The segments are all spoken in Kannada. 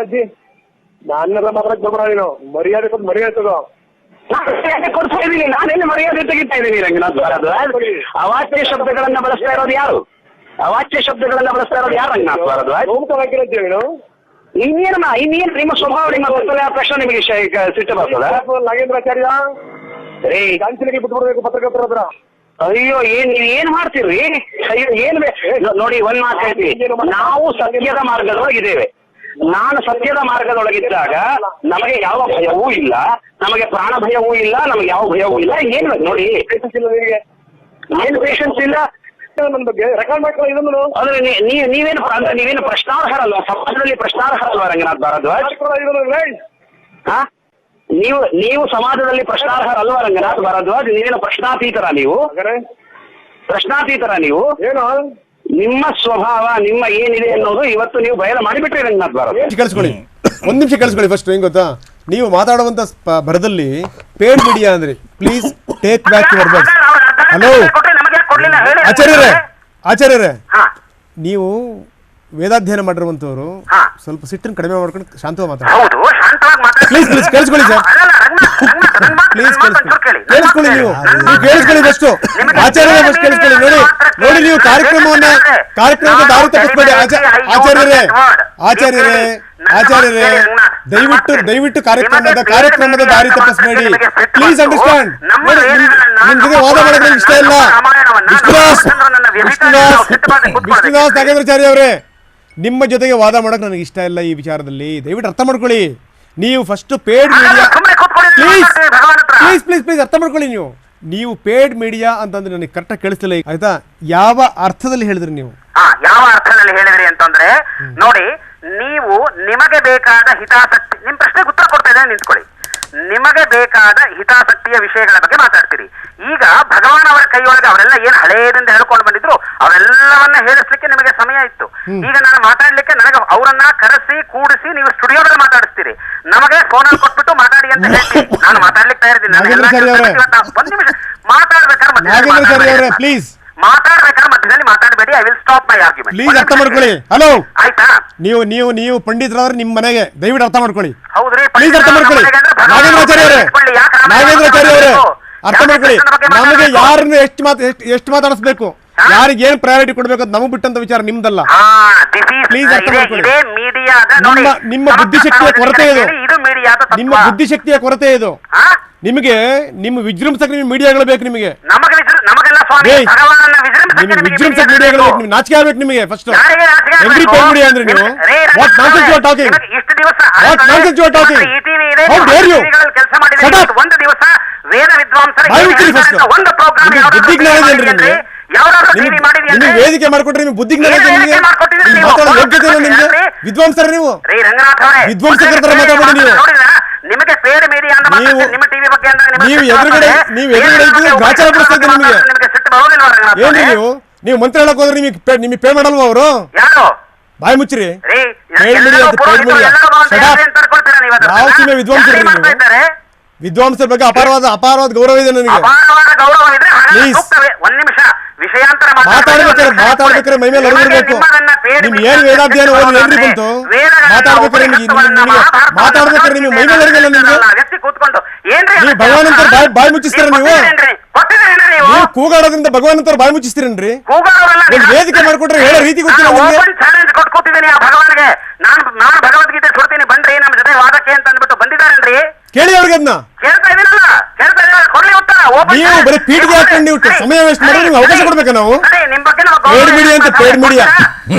ಅಜ್ಜಿ. ನಾನೆಲ್ಲ ಮಾತಾಡಕ್ ಬರ್ಬೇಡ ನೀನು. ಮರ್ಯಾದೆ ಕೊಟ್ಟು ಮರ್ಯಾದೆ ತಗೋ. ಯಾಕೆ ಕೊಡ್ತಾ ಇದ್ದೀನಿ. ನಾನೆಲ್ಲಿ ಮರ್ಯಾದೆ ತೆಗಿತಾ ಇದ್ದೀನಿ ರಂಗನಾಥ್ ಭಾರದ್ವಾಜ್ ಅವಾಚ್ಯ ಶಬ್ದಗಳನ್ನ ಬಳಸ್ತಾ ಇರೋದು ಯಾರು? ಅವಾಚ್ಯ ಶಬ್ದಗಳನ್ನ ಬಳಸ್ತಾ ಇರೋದು ಯಾರು ರಂಗನಾಥ್ ಭಾರದ್ವಾಜ್ ಹಾಕಿರಜ್ಜಿ ನೀನು? ಇನ್ನೇನ ಇನ್ನೇನು ನಿಮ್ಮ ಸ್ವಭಾವ ನಿಮ್ಮ ಗೊತ್ತಲ್ಲ ಪ್ರಶ್ನೆ ನಿಮಗೆ ಸಿಟ್ಟು ಬರ್ತದ? ನಾಗೇಂದ್ರಾಚಾರ್ಯ ರೀ. ಬಿಟ್ಟು ಬಿಟ್ಬಿಡ್ಬೇಕು ಪತ್ರಕರ್ತರ ಹತ್ರ. ಅಯ್ಯೋ ಏನ್ ನೀವ್ ಏನ್ ಮಾಡ್ತೀರಿ? ಅಯ್ಯೋ ಏನ್ ನೋಡಿ ಒಂದ್ ಮಾತು ಹೇಳ್ತೀವಿ ನಾವು ಸತ್ಯದ ಮಾರ್ಗದೊಳಗಿದ್ದೇವೆ. ನಾನು ಸತ್ಯದ ಮಾರ್ಗದೊಳಗಿದ್ದಾಗ ನಮಗೆ ಯಾವ ಭಯವೂ ಇಲ್ಲ ನಮಗೆ ಪ್ರಾಣ ಭಯವೂ ಇಲ್ಲ ನಮಗೆ ಯಾವ ಭಯವೂ ಇಲ್ಲ. ಏನ್ ನೋಡಿ? ಏನು ಪೇಷನ್ಸ್ ಇಲ್ಲ? ಬಗ್ಗೆ. ರೆಕಾರ್ಡ್ ಮಾಡ್ಕೊಳ್ಳೋ ಇದನ್ನು. ಅಂದ್ರೆ ನೀವೇನು ಅಂದ್ರೆ ನೀವೇನು ಪ್ರಶ್ನಾರ್ಹರಲ್ವಾ? ಸಮಾಜದಲ್ಲಿ ಪ್ರಶ್ನಾರ್ಹರಲ್ವಾ ರಂಗನಾಥ್ ಭಾರದ್ವಾಜ್. ಹಾ? ನೀವು ನೀವು ಸಮಾಜದಲ್ಲಿ ಪ್ರಶ್ನಾರ್ಹರಲ್ವಾ ರಂಗನಾಥ್ ಭಾರದ್ವಾಜ್? ನೀವೇನು ಪ್ರಶ್ನಾತೀತರ ನೀವು? ಪ್ರಶ್ನಾತೀತರ ನೀವು? ಏನು? ನಿಮ್ಮ ಸ್ವಭಾವ ನಿಮ್ಮ ಏನಿದೆ ಅನ್ನೋದು ಇವತ್ತು ನೀವು ಬಯಲು ಮಾಡಿಬಿಟ್ರಿ ರಂಗನಾಥ್ ನಿಮಿಷ ಕೇಳಿಸ್ಕೊಳ್ಳಿ. ಒಂದ್ ನಿಮಿಷ ಕಳಿಸ್ಕೊಳ್ಳಿ ಫಸ್ಟ್ ಹೆಂಗ್ ಗೊತ್ತಾ? ನೀವು ಮಾತಾಡುವಂತ ಸ್ಪ- ಬರದಲ್ಲಿ ಪೇಡ್ ಮೀಡಿಯಾ ಅಂದ್ರೆ please take back your words hello ಆಚಾರ್ಯರೇ ಆಚಾರ್ಯರೇ ನೀವು ವೇದಾಧ್ಯಯನ ಮಾಡಿರುವಂತವರು. ಸ್ವಲ್ಪ ಸಿಟ್ಟನ್ನು ಕಡಿಮೆ ಮಾಡ್ಕೊಂಡು ಶಾಂತವಾಗಿ ಮಾತಾಡಿ. ಹೌದು ಶಾಂತವಾಗಿ Please, please, ಕೇಳಿಸ್ಕೊಳ್ಳಿ. ಅಲ್ಲಲ್ಲ, ರಂಗನಾಥ್, ರಂಗನಾಥ್, ನನ್ನ ಮಾತು- ಪ್ಲೀಸ್. ಕೇಳಿಸ್ಕೊಳ್ಳಿ. ನೀವು. ನೀವು ಕೇಳಿಸ್ಕೊಳ್ಳಿ ಕೇಳಿ. ಆಚಾರ್ಯರೇ ಫಸ್ಟ್ ಕೇಳಿಸ್ಕೊಳ್ಳಿ. ನೋಡಿ ನೋಡಿ ನೀವು. ಕಾರ್ಯಕ್ರಮವನ್ನ ಕಾರ್ಯಕ್ರಮದ ದಾರಿ ತಪ್ಪಿಸ್ಬೇಡಿ. ಆಚಾರ್ಯರೇ. ಆಚಾರ್ಯರೇ ಆಚಾರ್ಯರೇ ದಯವಿಟ್ಟು ದಯವಿಟ್ಟು ಕಾರ್ಯಕ್ರಮದ ಕಾರ್ಯಕ್ರಮದ ದಾರಿ ತಪ್ಪಿಸಬೇಡಿ. ಪ್ಲೀಸ್. ಅಂಡರ್ಸ್ಟ್ಯಾಂಡ್ ನೋಡಿ ನಿಮ್ ಜೊತೆ ವಾದ ಮಾಡೋದ್ರೆ ಇಷ್ಟ ಇಲ್ಲ. ವಿಷ್ಣುದಾಸ್ ವಿಷ್ಣುದಾಸ್ ವಿಷ್ಣುದಾಸ್ ನಾಗೇಂದ್ರಾಚಾರ್ಯ ಅವರೇ ನಿಮ್ಮ ಜೊತೆಗೆ ವಾದ ಮಾಡಕ್ ನನಗೆ ಇಷ್ಟ ಇಲ್ಲ ಈ ವಿಚಾರದಲ್ಲಿ. ದಯವಿಟ್ಟು ಅರ್ಥ ಮಾಡ್ಕೊಳ್ಳಿ. ನೀವು first paid media please please please please ಅರ್ಥ ಮಾಡ್ಕೊಳ್ಳಿ ನೀವು. ನೀವು ಪೇಡ್ ಮೀಡಿಯಾ ಅಂತಂದ್ರೆ ನನಗೆ ಕರೆಕ್ಟ್ ಕೇಳಿಸ್ತಿಲ್ಲ ಈಗ. ಆಯ್ತಾ? ಯಾವ ಅರ್ಥದಲ್ಲಿ ಹೇಳಿದ್ರಿ ನೀವು? ಹಾ ಯಾವ ಅರ್ಥದಲ್ಲಿ ಹೇಳಿದ್ರಿ ಅಂತಂದ್ರೆ ನೋಡಿ ನೀವು ನಿಮಗೆ ಬೇಕಾದ ಹಿತಾಸಕ್ತಿ ನಿಮ್ ಪ್ರಶ್ನೆಗೆ ಉತ್ತರ ಕೊಡ್ತಾ ಇದ್ದೇನೆ ನಿಂತ್ಕೊಳ್ಳಿ. ನಿಮಗೆ ಬೇಕಾದ ಹಿತಾಸಕ್ತಿಯ ವಿಷಯಗಳ ಬಗ್ಗೆ ಮಾತಾಡ್ತೀರಿ. ಈಗ ಭಗವಾನ್ ಅವರ ಕೈಯೊಳಗೆ ಅವರೆಲ್ಲ ಏನ್ ಹಳೇದಿಂದ ಹೇಳ್ಕೊಂಡು ಬಂದಿದ್ರು ಅವೆಲ್ಲವನ್ನ ಹೇಳಿಸ್ಲಿಕ್ಕೆ ನಿಮಗೆ ಸಮಯ ಇತ್ತು. ಈಗ ನಾನು ಮಾತಾಡ್ಲಿಕ್ಕೆ ನನಗೆ ಅವರನ್ನ ಕರೆಸಿ ಕೂಡಿಸಿ ನೀವು ಸ್ಟುಡಿಯೋದಲ್ಲಿ ಮಾತಾಡಿಸ್ತೀರಿ. ನಮಗೆ ಅಲ್ಲಿ ಕೊಟ್ಬಿಟ್ಟು ಮಾತಾಡಿ ಅಂತ ಹೇಳಿ ನಾನು ಮಾತಾಡ್ಲಿಕ್ಕೆ ತಯಾರಿದ್ದೀನಿ. ನಾನು ಎಲ್ಲ ಒಂದ್ ನಿಮಿಷ. ಮಾತಾಡ್ಬೇಕಾದ್ರೆ ಮಾತಾಡ್ಬೇಕಾದ್ರೆ ಮಧ್ಯದಲ್ಲಿ ಮಾತಾಡಬೇಡಿ. I will stop my argument please ಅರ್ಥ ಮಾಡ್ಕೊಳ್ಳಿ. ಹಲೋ ಆಯ್ತಾ ನೀವು ನೀವು ನೀವು ಪಂಡಿತರಾದ್ರೆ ನಿಮ್ಮ ಮನೆಗೆ ದಯವಿಟ್ಟು ಅರ್ಥ ಮಾಡ್ಕೊಳ್ಳಿ. ಹೌದ್ರಿ ಪ್ಲೀಸ್ ಅರ್ಥ ಮಾಡ್ಕೊಳ್ಳಿ. ನಾಗೇಂದ್ರಾಚಾರ್ಯ ಅವರೇ ನಾಗೇಂದ್ರಾಚಾರ್ಯ ಅವರೇ ಅರ್ಥ ಮಾಡ್ಕೊಳ್ಳಿ. ನಮಗೆ ಯಾರನ್ನ ಎಷ್ಟು ಮಾತು ಎಷ್ಟು ಮಾತಾಡಿಸ್ಬೇಕು? ಯಾರಿಗೆ ಏನ್ ಪ್ರಯಾರಿಟಿ ಕೊಡ್ಬೇಕು ಅಂತ ನಮಗೆ ಬಿಟ್ಟಂತ ವಿಚಾರ ನಿಮ್ದಲ್ಲ. Please ಅರ್ಥ ಮಾಡ್ಕೊಳ್ಳಿ. ನಿಮ್ಮ- ನಿಮ್ಮ ಬುದ್ಧಿಶಕ್ತಿಯ ಕೊರತೆ ಇದು. ನಿಮ್ಮ ಬುದ್ಧಿಶಕ್ತಿಯ ಕೊರತೆ ಇದು? ನಿಮಗೆ ನಿಮ್ಮ ವಿಜೃಂಭಸಕ್ಕೆ ನಿಮ್ಮ ಮೀಡಿಯಾಗಳು ಬೇಕು ನಿಮಗೆ ನಮಗೆ ವಿಜೃ- ನಮಗೆಲ್ಲ ಸ್ವಾಮಿ ಏಯ್, ನಿಮಗೆ ನಿಮಗೆ ವಿಜೃಂಭಸಕ್ಕೆ ಬೇಕು. ಬೇಕು ನಿಮ್ಗೆ ನಾಚಿಕೆ ಆಗ್ಬೇಕು? ನಿಮಗೆ ಫಸ್ಟ್ ಎವ್ರಿ ಅಂದ್ರೆ ನೀವು? What nonsense you are talking ಇಷ್ಟು ದಿವಸ ಕೆಲಸ ಮಾಡಿದ್ರೆ Shut up. ಒಂದು ದಿವಸ ವೇದ ವಿದ್ವಾಂಸರ ಬಾಯಿ ಮುಚ್ಚಿರಿ first. ಒಂದು ಪ್ರೋಗ್ರಾಮ್ ನಿಮಗೆ ಬುದ್ಧಿ ಜ್ಞಾನ ಇದೆ ನಿಮಗೆ? ಯಾವ್ದಾದ್ರು ನಿಮಗೆ ಟಿವಿ ಮಾಡಿದ್ರಿ ನಿಮಗೆ ಅಂದ್ರೆ ವೇದಿಕೆ ಮಾಡ್ಕೊಟ್ರೆ ನಿಮಗೆ ಬುದ್ಧಿ ಜ್ಞಾನ ಇದೆ ಏನು ನಿಮಗೆ? ನೀವು ನೀವು? ಮಾತಾಡೋ ಯೋಗ್ಯತೆ ಇಲ್ಲ ನಿಮಗೆ? ವಿದ್ವಾಂಸರ ನೀವು? ರೀ ರಂಗನಾಥ್ ಅವರೇ. ಮಾತಾಡ್ಬೇಡಿ ನೀವು. ನೋಡಿದ್ರಾ? ನಿಮಗೆ ಪೇಡ್ ಮೀಡಿಯಾ ಅಂತ ನೀವು- ನಿಮ್ಮ ಟಿವಿ ಬಗ್ಗೆ ಅಂದಾಗ ನಿಮಗೆ ನೀವು ಸಿಟ್ಟು ಎದುರುಗಡೆ-. ನೀವು ಎದುರುಗಡೆ ಇದ್ದು ನಿಮಗೆ ಗಾಚಾರ ಬಿಡಿಸ್ತಾ ಇದ್ದಾರೆ ನಿಮಗೆ. ನಿಮಗೆ ಸಿಟ್ಟು ಬರೋದಿಲ್ವಾ ರಂಗನಾಥ್ ಏನ್ರಿ ನೀವು ನೀವು ಮಂತ್ರ ಹೇಳಕ್ ಹೋದ್ರೆ ನಿಮಗೆ ಪೇ ನಿಮಗೆ ಪೇ ಮಾಡಲ್ವಾ ಅವರು ಯಾರು ಬಾಯಿ ಮುಚ್ಚಿರಿ ರೀ ಪೇಡ್ ಮೀಡಿಯಾ ಅಂತ ಪೇಡ್ ಪುರೋಹಿತರು ಮೀಡಿಯಾ ಎಲ್ಲರೂ ಬಂದು Shut up. ಏನ್ ನೀವು ಅದನ್ನ? ಯಾವ ಸೀಮೆ ವಿದ್ವಾಂಸರು ಯಾರು ನೀವು? ಮಾಡ್ತಾ ಇದ್ದಾರೆ? ವಿದ್ವಾಂಸರ ಬಗ್ಗೆ ಅಪಾರವಾದ ಅಪಾರವಾದ ಗೌರವ ಇದೆ ನನಗೆ ಅಪಾರವಾದ ಗೌರವ ಇದ್ರೆ ಹಾಗಾದ್ರೆ Please. ಸೂಕ್ತವೇ. ಒಂದ್ ನಿಮಿಷ ವಿಷಯಾಂತರ ಮಾತಾಡ್ಬೇಕಾದ್ರೆ ಮಾತಾಡ್ಬೇಕಾದ್ರೆ ಮೈ ಮೇಲೆ ಏನ್ ವೇದಾಧ್ಯಯನ ಓದಿ ಬಂತು ಮಾತಾಡ್ಬೇಕಾದ್ರೆ ನಿಮ್ಗೆ ನಿಮಗೆ ಮಾತಾಡ್ಬೇಕಾದ್ರೆ ನಿಮ್ಗೆ ಮೈ ಮೇಲೆ ಅರಿವಿಲ್ಲ ನಿಮ್ಗೆ? ವ್ಯಕ್ತಿ ಕೂತ್ಕೊಂಡು. ಏನ್ರಿ ನೀವು ಭಗವಂತರ ಬಾಯ್ ಬಾಯಿ ಮುಚ್ಚಿಸ್ತೀರ ನೀವು? ನೀವು? ನೀವು ಕೂಗಾಡೋದ್ರಿಂದ ಭಗವಂತರ ಬಾಯಿ ಮುಚ್ಚಿಸ್ತೀರೇನ್ರಿ? ಒಂದು ವೇದಿಕೆ ಮಾಡ್ಕೊಟ್ರೆ ಹೇಳೋ ರೀತಿ ಗೊತ್ತಿಲ್ಲ ನಿಮ್ಗೆ? ಚಾಲೆಂಜ್ ಕೊಟ್ಕೊತಿದ್ದೀನಿ ಆ ಭಗವಾನ್ಗೆ. ನಾನು ನಾನು ಭಗವದ್ಗೀತೆ ಸುಡ್ತೀನಿ ಬನ್ರಿ ನಮ್ಮ ಜೊತೆ ವಾದಕ್ಕೆ ಅಂತ ಅಂದ್ಬಿಟ್ಟು ಬಂದಿದ್ದಾರೇನ್ರಿ? ಕೇಳಿ ಅವ್ರಿಗೆ ಅದನ್ನ ಕೇಳ್ತಾ ಇದೀನಲ್ಲ ನೀವು ಬರೀ ಪೀಠಿಗೆ ಹಾಕೊಂಡು ನೀವು ಸಮಯ ವೇಸ್ಟ್ ಮಾಡಿದ್ರೆ ನೀವು ಅವಕಾಶ. ಕೊಡ್ಬೇಕಾ ನಾವು? ಪೇಡ್ ಮೀಡಿಯಾ ಅಂತ ಪೇಡ್ ಮೀಡಿಯಾ.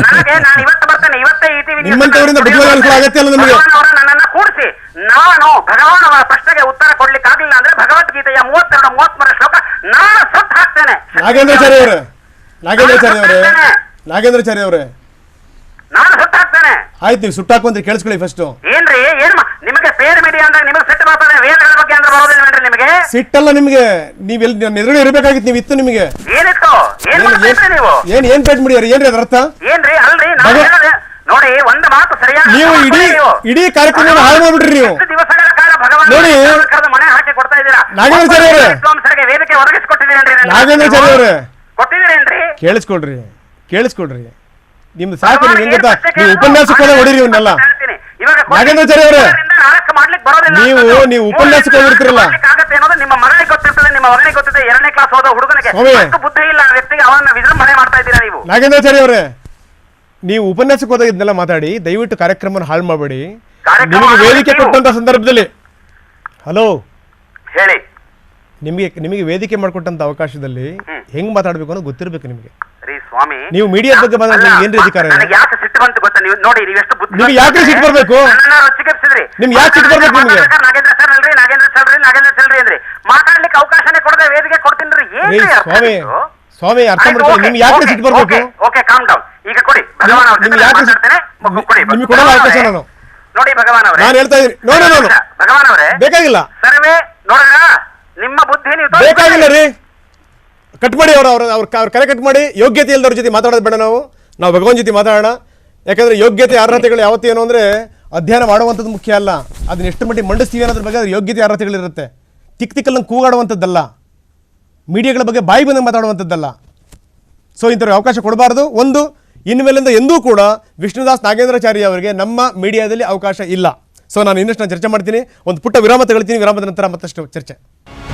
ನನಗೆ ನಾನು ಇವತ್ತ ಬರ್ತೇನೆ ಇವತ್ತೇ ಈ ಟಿವಿ ನಿಮ್ಮಂಥವರಿಂದ ಬುದ್ಧಿವಾದ ಕಲಿಸುವ ಅಗತ್ಯ ಇಲ್ಲ ನಮಗೆ. ನನ್ನನ್ನ ಕೂಡಿಸಿ. ನಾನು ಭಗವಾನ್ ಅವರ ಪ್ರಶ್ನೆಗೆ ಉತ್ತರ ಕೊಡ್ಲಿಕ್ಕೆ ಆಗಲಿಲ್ಲ ಅಂದ್ರೆ ಭಗವದ್ಗೀತೆಯ ಮೂವತ್ತೆರಡು ಮೂವತ್ಮೂರ ಶ್ಲೋಕ ನಾನು ಸುಟ್ಟು ಹಾಕ್ತೇನೆ. ನಾಗೇಂದ್ರಾಚಾರ್ಯ ಅವರೇ ನಾಗೇಂದ್ರಾಚಾರ್ಯ ಅವರೇ ನಾಗೇಂದ್ರಾಚಾರ್ಯ ಅವರೇ ನಾನು ಸುಟ್ಟು ಹಾಕ್ತೇನೆ. ಆಯ್ತು ನೀವು ಸುಟ್ಟಾಕೊಂಡ್ರೆ ಕೇಳಿಸ್ಕೊಳ್ಳಿ ಫಸ್ಟ್ ಏನ್ರಿ ಏನ್ ನಿಮಗೆ ಪೇರ್ ಮೀಡಿಯಾ ಅಂದ್ರೆ ನಿಮಗೆ ಸೆಟ್ ಬರ್ತದೆ ವೇದಗಳ ಬಗ್ಗೆ ಬರೋದಿಲ್ವೇನ್ರಿ ನಿಮಗೆ. ಸಿಟ್ಟಲ್ಲ ನಿಮ್ಗೆ. ನೀವ್ ಎಲ್ಲಿ ಎದುರುಗಡೆ ಇರಬೇಕಾಗಿತ್ತು ನೀವು ಇತ್ತು ನಿಮಗೆ. ಏನಿತ್ತು? ಏನ್ ಏನ್- ಮಾಡ್ತಿದ್ರಿ ನೀವು? ಏನ್ ಏನ್ ಪೇಟ್ ಮಾಡಿಯಾರ ಏನ್ರಿ ಅದ್ರ ಅರ್ಥ? ಏನ್ರಿ? ಅಲ್ರಿ ನಾನು ಭಗ- ಹೇಳದೆ ನೋಡಿ ಒಂದ್ ಮಾತು ಸರಿಯಾಗಿ ನೀವು ಇಡೀ ನೀವು. ಇಡೀ ಕಾರ್ಯಕ್ರಮ ಹಾಳು ಮಾಡ್ಬಿಡ್ರಿ ನೀವು. ಎಷ್ಟು ದಿವಸಗಳ ಕಾಲ ಭಗವಾನ್ ನೋಡಿ. ಮನೆ ಹಾಕಿ ಕೊಡ್ತಾ ಇದ್ದೀರಾ? ನಾಗೇಂದ್ರಾಚಾರ್ಯ ಅವರೇ. ವಿದ್ವಾಂಸರಿಗೆ ವೇದಿಕೆ ಒದಗಿಸ್ಕೊಟ್ಟಿದ್ದೀರೇನ್ರಿ ನನ್ನ ನಾಗೇಂದ್ರಾಚಾರ್ಯ ಸರ್ ಅವರೇ. ಕೊಟ್ಟಿದ್ದೀರೇನ್ರಿ ಕೇಳಿಸ್ಕೊಳ್ರಿ ಕೇಳಿಸ್ಕೊಳ್ರಿ ನಿಮ್ದು ಸಾಕು ನಿಮ್ಗೆ ಹೆಂಗ್ ನೀವು? ಉಪನ್ಯಾಸಕ್ಕೆಲ್ಲ ಹೊಡಿರಿ ಇವನ್ನೆಲ್ಲ. ಹೇಳ್ತೀನಿ. ನಾಗೇಂದ್ರಾಚಾರ್ಯ ಅವರೇ, ಮಾಡ್ಲಿಕ್ಕೆ ಬರೋದಿಲ್ಲ ನೀವು- ನೀವು ಉಪನ್ಯಾಸಕ್ಕೆ ಹೋಗಿರ್ತೀರಲ್ಲ. ಆಗತ್ತೆ ಅನ್ನೋದು ನಿಮ್ಮ ಮಗನಿಗೆ ಗೊತ್ತಿರ್ತದೆ ನಿಮ್ಮ ಮಗನಿಗೆ ಗೊತ್ತಿದೆ ಎರಡನೇ ಕ್ಲಾಸ್ ಹೋದ ಹುಡುಗನಿಗೆ. ಸ್ವಾಮಿ. ಅಷ್ಟು ಬುದ್ಧಿ ಇಲ್ಲ ಆ ವ್ಯಕ್ತಿಗೆ ಅವನ ವಿಜೃಂಭಣೆ ಮಾಡ್ತಾ ಇದ್ದೀರಾ ನೀವು? ನಾಗೇಂದ್ರಾಚಾರ್ಯ ಅವರೇ ನೀವು ಉಪನ್ಯಾಸಕ್ಕೆ ಹೋದಾಗ ಇದನ್ನೆಲ್ಲ ಮಾತಾಡಿ ದಯವಿಟ್ಟು ಕಾರ್ಯಕ್ರಮನ ಹಾಳು ಮಾಡಬೇಡಿ. ಕಾರ್ಯಕ್ರಮ ನಿಮಗೆ ವೇದಿಕೆ ಕೊಟ್ಟಂತ ಸಂದರ್ಭದಲ್ಲಿ. ಹಲೋ. ಹೇಳಿ. ನಿಮಗೆ ನಿಮಗೆ ವೇದಿಕೆ ಮಾಡಿಕೊಟ್ಟಂತ ಅವಕಾಶದಲ್ಲಿ ಹೆಂಗ್ ಮಾತಾಡ್ಬೇಕು ಅನ್ನೋದು ಗೊತ್ತಿರಬೇಕು ನಿಮಗೆ. ಸ್ವಾಮಿ ನೀವು ಮೀಡಿಯಾ ಬಗ್ಗೆ ಬಂದ್ರೆ ನಿಮ್ಗೆ ಏನ್ರಿ ಅಧಿಕಾರ ಇದೆ? ನನಗೆ ಯಾಕೆ ಸಿಟ್ಟು ಬಂತು ಗೊತ್ತಾ? ನೀವು ನೋಡಿ ನೀವು ಎಷ್ಟು ಬುದ್ಧಿ ನಿಮ್ಗೆ ಯಾಕೆ ಸಿಟ್ಟು ಬರ್ಬೇಕು? ನನ್ನನ್ನ ರೊಚ್ಚಿಗೆಬ್ಸಿದ್ರಿ ನಿಮ್ಗೆ ಯಾಕೆ ಸಿಟ್ಟು ಬರ್ಬೇಕು ನಿಮ್ಗೆ? ಮಾತಾಡ್ಬೇಕಾದ್ರೆ ನಾಗೇಂದ್ರ ಸರ್ ಅಲ್ರಿ ನಾಗೇಂದ್ರ ಸರ್ ಅಲ್ರಿ ನಾಗೇಂದ್ರ ಸರ್ ಅಲ್ರಿ ಅಂದ್ರಿ. ಮಾತಾಡ್ಲಿಕ್ಕೆ ಅವಕಾಶನೇ ಕೊಡದೆ ವೇದಿಕೆ ಕೊಡ್ತೀನಿ ಏನ್ರಿ ಅರ್ಥ ಸ್ವಾಮಿ ಇದು? ಸ್ವಾಮಿ ಅರ್ಥ ಆಯ್ತು, ಮಾಡ್ಕೊಳ್ಳಿ. ಓಕೆ, ನಿಮ್ಗೆ ಯಾಕೆ ಓಕೆ, ಸಿಟ್ಟು ಬರ್ಬೇಕು? ಓಕೆ, ಓಕೆ ಕಾಮ್ ಡೌನ್ ಈಗ ಕೊಡಿ ಭಗವಾನ್ ಅವ್ರ ನಿಮ್ಗೆ ಜೊತೆ ಯಾಕೆ ಸಿಟ್ಟು- ಮಾತಾಡ್ತೇನೆ. ಮಗು ಕೊಡಿ ನಿಮ್ಗೆ ಕೊಡಲ್ಲ ಭಗವಾನ್ ಅವಕಾಶ ನಾನು. ನೋಡಿ ಭಗವಾನ್ ಅವರೇ. ನಾನು ಹೇಳ್ತಾ ಇದೀನಿ ನೋ ನೋ ನೋ ಭಗವಾನ್ ಅವರೇ. ಬೇಕಾಗಿಲ್ಲ. ಸರ್ವೇ ನೋಡೋಣ. ನಿಮ್ಮ ಬುದ್ಧಿ ನೀವು ಬೇಕಾಗಿಲ್ಲ ರೀ. ಕಟ್ ಮಾಡಿ ಅವರು ಅವ್ರ ಅವ್ರ ಅವ್ರ ಕರೆ ಕಟ್ ಮಾಡಿ ಯೋಗ್ಯತೆ ಇಲ್ಲದವ್ರ ಜೊತೆ ಮಾತಾಡೋದು ಬೇಡ ನಾವು. ನಾವು ಭಗವಂತ ಜೊತೆ ಮಾತಾಡೋಣ. ಯಾಕಂದರೆ ಯೋಗ್ಯತೆ ಅರ್ಹತೆಗಳು ಯಾವತ್ತೂ ಏನು ಅಂದರೆ ಅಧ್ಯಯನ ಮಾಡುವಂಥದ್ದು ಮುಖ್ಯ ಅಲ್ಲ. ಅದನ್ನ ಎಷ್ಟು ಮಟ್ಟಿಗೆ ಮಂಡಿಸ್ತೀವಿ ಅನ್ನೋದ್ರ ಬಗ್ಗೆ ಅದ್ರ ಯೋಗ್ಯತೆ ಅರ್ಹತೆಗಳಿರುತ್ತೆ ತಿಕ್ ತಿಕ್ಕಲ್ಲಂಗೆ ಕೂಗಾಡುವಂಥದ್ದಲ್ಲ. ಮೀಡಿಯಾಗಳ ಬಗ್ಗೆ ಬಾಯಿ ಬಂದಂಗೆ ಮಾತಾಡುವಂಥದ್ದಲ್ಲ. ಸೊ ಇಂಥವ್ರಿಗೆ ಅವಕಾಶ ಕೊಡಬಾರ್ದು. ಒಂದು, ಇನ್ಮೇಲಿಂದ ಎಂದೂ ಕೂಡ ವಿಷ್ಣುದಾಸ್ ನಾಗೇಂದ್ರಾಚಾರ್ಯ ಅವರಿಗೆ ನಮ್ಮ ಮೀಡಿಯಾದಲ್ಲಿ ಅವಕಾಶ ಇಲ್ಲ. ಸೊ ನಾನು ಇನ್ನಷ್ಟು ನಾನು ಚರ್ಚೆ ಮಾಡ್ತೀನಿ. ಒಂದು ಪುಟ್ಟ ವಿರಾಮ ತಗೊಳ್ತೀನಿ. ವಿರಾಮದ ನಂತರ ಮತ್ತಷ್ಟು ಚರ್ಚೆ.